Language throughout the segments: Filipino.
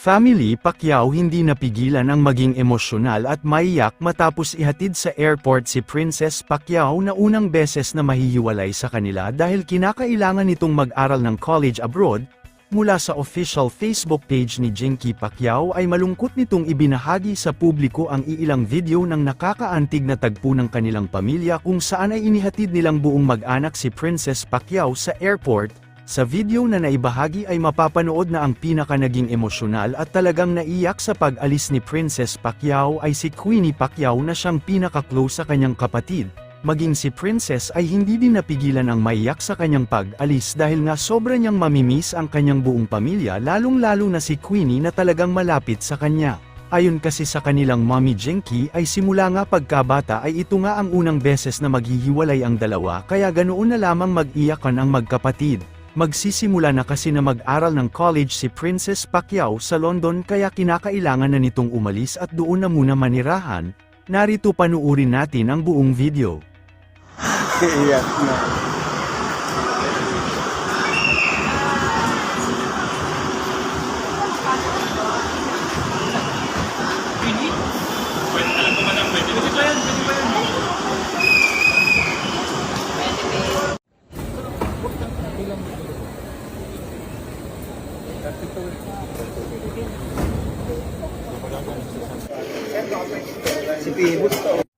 Family Pacquiao hindi napigilan ang maging emosyonal at maiyak matapos ihatid sa airport si Princess Pacquiao na unang beses na mahihiwalay sa kanila dahil kinakailangan nitong mag-aral ng college abroad. Mula sa official Facebook page ni Jinky Pacquiao ay malungkot nitong ibinahagi sa publiko ang iilang video ng nakakaantig na tagpo ng kanilang pamilya kung saan ay inihatid nilang buong mag-anak si Princess Pacquiao sa airport, sa video na naibahagi ay mapapanood na ang pinaka naging emosyonal at talagang naiyak sa pag-alis ni Princess Pacquiao ay si Queenie Pacquiao na siyang pinaka-close sa kanyang kapatid. Maging si Princess ay hindi din napigilan ang maiyak sa kanyang pag-alis dahil nga sobra niyang mamimiss ang kanyang buong pamilya lalong-lalo na si Queenie na talagang malapit sa kanya. Ayon kasi sa kanilang mommy Jinky ay simula nga pagkabata ay ito nga ang unang beses na maghihiwalay ang dalawa kaya ganoon na lamang mag-iyakan ang magkapatid. Magsisimula na kasi na mag-aral ng college si Princess Pacquiao sa London kaya kinakailangan na nitong umalis at doon na muna manirahan. Narito panuurin natin ang buong video. Iyak na. Si Pibus.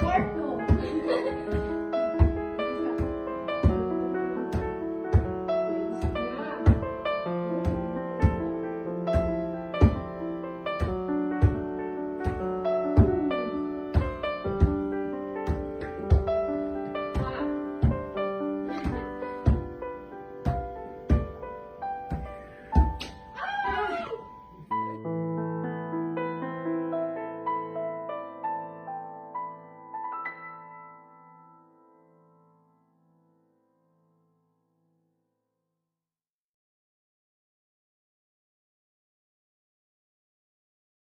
What?